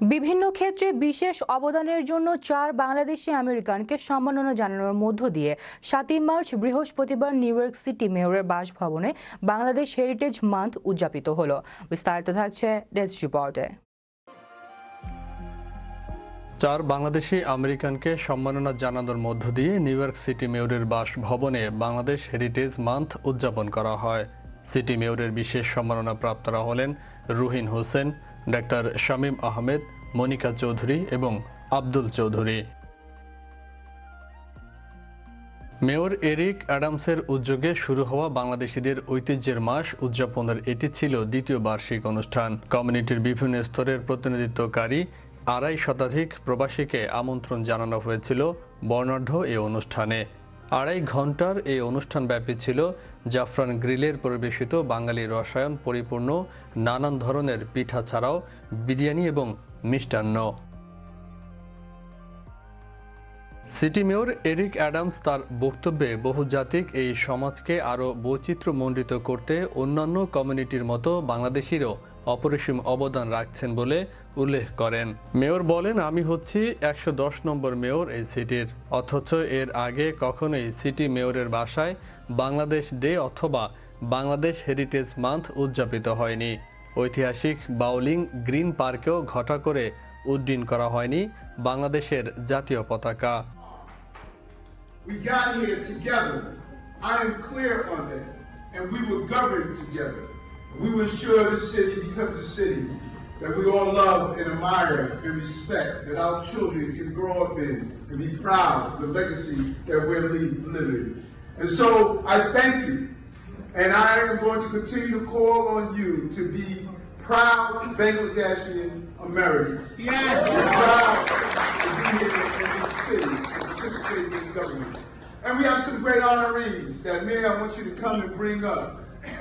বিভিন্ন ক্ষেত্রে বিশেষ অবদানের জন্য চার বাংলাদেশি আমেরিকানকে সম্মাননা জানানোর মধ্য দিয়ে সাতই মার্চ বৃহস্পতিবার নিউ ইয়র্ক সিটি মেয়রের বাসভবনে বাংলাদেশ হেরিটেজ মান্থ উদযাপিত হলো। বিস্তারিত থাকছে ডেস্ক রিপোর্টে। চার বাংলাদেশি আমেরিকানকে সম্মাননা জানানোর মধ্য দিয়ে নিউ ইয়র্ক সিটি মেয়রের বাসভবনে বাংলাদেশ হেরিটেজ মান্থ উদযাপন করা হয়। সিটি মেয়রের বিশেষ সম্মাননা প্রাপ্তরা হলেন রুহিন হোসেন ডাক্তার শামীম আহমেদ, মনিকা চৌধুরী এবং আব্দুল চৌধুরী। মেয়র এরিক অ্যাডামসের উদ্যোগে শুরু হওয়া বাংলাদেশিদের ঐতিহ্যের মাস উদযাপনের এটি ছিল দ্বিতীয় বার্ষিক অনুষ্ঠান। কমিউনিটির বিভিন্ন স্তরের প্রতিনিধিত্বকারী আড়াই শতাধিক প্রবাসীকে আমন্ত্রণ জানানো হয়েছিল বর্ণাঢ্য এই অনুষ্ঠানে। আড়াই ঘণ্টার এই অনুষ্ঠান ব্যাপী ছিল জাফরান গ্রিলের পরিবেশিত বাঙালি রসায়ন পরিপূর্ণ, নানান ধরনের পিঠা ছাড়াও বিরিয়ানি এবং মিষ্টান্ন। সিটি মেয়র এরিক অ্যাডামস তার বক্তব্যে বহুজাতিক এই সমাজকে আরও বৈচিত্র্যমণ্ডিত করতে অন্যান্য কমিউনিটির মতো বাংলাদেশিরও অপরিসীম অবদান রাখছেন বলে উল্লেখ করেন মেয়র বলেন, আমি হচ্ছি একশো দশ নম্বর মেয়র এই সিটির অথচ এর আগে কখনোই সিটি মেয়রের বাসায় বাংলাদেশ ডে অথবা বাংলাদেশ হেরিটেজ মান্থ উদযাপিত হয়নি ঐতিহাসিক বাউলিং গ্রিন পার্কেও ঘটা করে উড্ডীন করা হয়নি বাংলাদেশের জাতীয় পতাকা We got here together. I am clear on that. And we will govern together. We will ensure this city becomes a city that we all love and admire and respect, that our children can grow up in and be proud of the legacy that we're li- living. And so I thank you. And I am going to continue to call on you to be proud Bangladeshi Americans. Yes. proud to be here in this city and participate in this government. And we have some great honorees that, Mayor, I want you to come and bring up.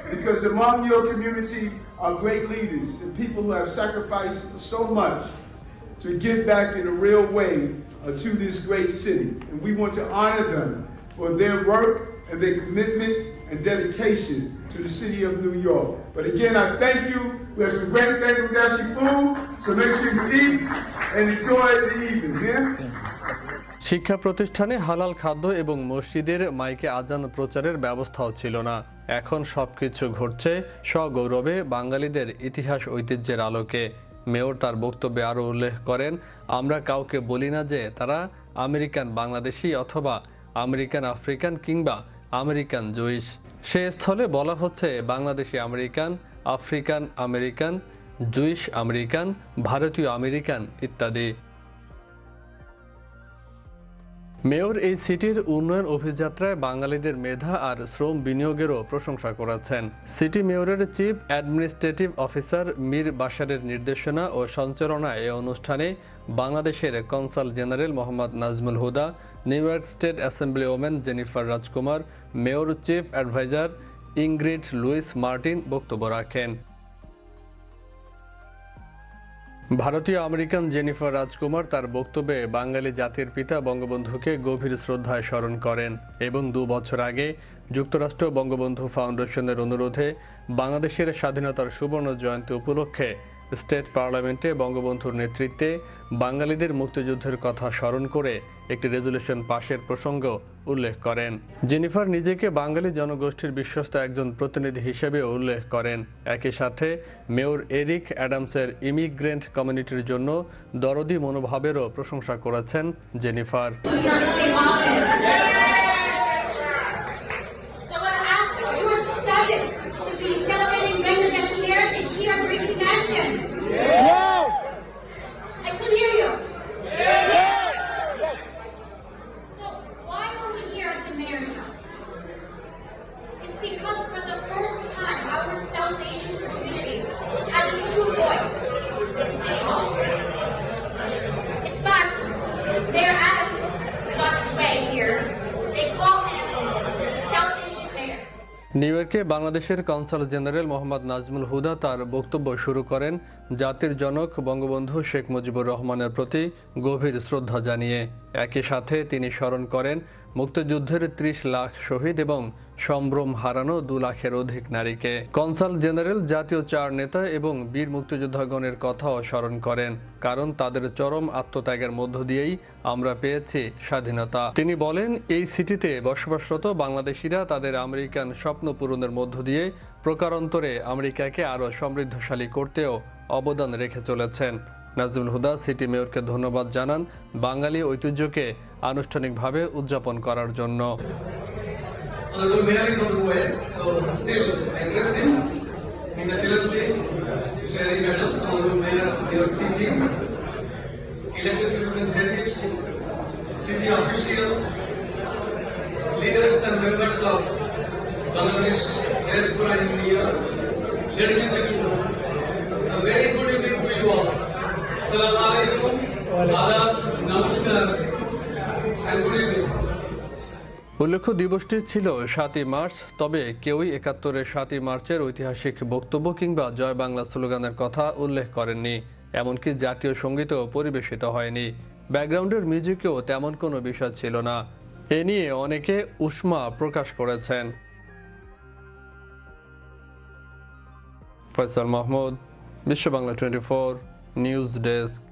Because among your community are great leaders and people who have sacrificed so much to give back in a real way uh, to this great city. And we want to honor them for their work and their commitment and dedication to the city of New York. But again, I thank you. We have some great Bangladeshi food, so make sure you eat and enjoy the evening. Yeah? শিক্ষা প্রতিষ্ঠানে হালাল খাদ্য এবং মসজিদের মাইকে আজান প্রচারের ব্যবস্থাও ছিল না। এখন সবকিছু ঘটছে সগৌরবে বাঙালিদের ইতিহাস ঐতিহ্যের আলোকে। মেয়র তার বক্তব্যে আরও উল্লেখ করেন, আমরা কাউকে বলি না যে তারা আমেরিকান বাংলাদেশি অথবা আমেরিকান আফ্রিকান কিংবা আমেরিকান জুইশ। সে স্থলে বলা হচ্ছে Bangladeshi American, African American, Jewish American, ভারতীয় আমেরিকান ইত্যাদি। মেয়র এই সিটির উন্নয়ন অভিযাত্রায় বাঙালিদের মেধা আর শ্রম বিনিয়োগেরও প্রশংসা করেছেন। সিটি মেয়রের চিফ অ্যাডমিনিস্ট্রেটিভ অফিসার মীর বাশারের নির্দেশনা ও সঞ্চালনায় এই অনুষ্ঠানে বাংলাদেশের consul general Mohammad Nazmul Huda, New York State Assembly woman Jennifer Rajkumar, mayor chief adviser Ingrid Lewis Martin বক্তব্য রাখেন। ভারতীয় আমেরিকান জেনিফার রাজকুমার তার বক্তব্যে বাঙালি জাতির পিতা বঙ্গবন্ধুকে গভীর শ্রদ্ধায় স্মরণ করেন এবং দু বছর আগে যুক্তরাষ্ট্র বঙ্গবন্ধু ফাউন্ডেশনের অনুরোধে বাংলাদেশের স্বাধীনতার সুবর্ণ জয়ন্তী উপলক্ষে স্টেট পার্লামেন্টে বঙ্গবন্ধুর নেতৃত্বে বাঙালিদের মুক্তিযুদ্ধের কথা স্মরণ করে একটি রেজলিউশন পাশের প্রসঙ্গ উল্লেখ করেন। জেনিফার নিজেকে বাঙালি জনগোষ্ঠীর বিশ্বস্ত একজন প্রতিনিধি হিসেবে উল্লেখ করেন। একই সাথে মেয়র এরিক অ্যাডামসের ইমিগ্রেন্ট কমিউনিটির জন্য দরদি মনোভাবেরও প্রশংসা করেছেন জেনিফার। attention. Yeah. নিউ ইয়র্কে বাংলাদেশের কনসাল জেনারেল মোহাম্মদ নাজমুল হুদা তার বক্তব্য শুরু করেন জাতির জনক বঙ্গবন্ধু শেখ মুজিবুর রহমানের প্রতি গভীর শ্রদ্ধা জানিয়ে। একই সাথে তিনি স্মরণ করেন মুক্তিযুদ্ধের ত্রিশ লাখ শহীদ এবং সম্ভ্রম হারানো দু লাখের অধিক নারীকে কনসাল জেনারেল, জাতীয় চার নেতা এবং বীর মুক্তিযোদ্ধাগণের কথাও স্মরণ করেন, কারণ তাদের চরম আত্মত্যাগের মধ্য দিয়েই আমরা পেয়েছি স্বাধীনতা। তিনি বলেন, এই সিটিতে বসবাসরত বাংলাদেশিরা তাদের আমেরিকান স্বপ্ন পূরণের মধ্য দিয়ে প্রকারান্তরে আমেরিকাকে আরও সমৃদ্ধশালী করতেও অবদান রেখে চলেছেন। নাজমুল হুদা সিটি মেয়রকে ধন্যবাদ জানান। বাঙালি ঐতিহ্যকে আনুষ্ঠানিকভাবে উদযাপন করার জন্য। উল্লেখ্য, দিবসটি ছিল সাতই মার্চ, তবে কেউই একাত্তরের সাতই মার্চের ঐতিহাসিক বক্তব্য কিংবা জয় বাংলা স্লোগানের কথা উল্লেখ করেননি। এমনকি জাতীয় সঙ্গীতও পরিবেশিত হয়নি। ব্যাকগ্রাউন্ডের মিউজিকেও তেমন কোনো বিষয় ছিল না। এ নিয়ে অনেকে উষ্মা প্রকাশ করেছেন। Faisal Mahmud, Bishwa Bangla twenty four news desk.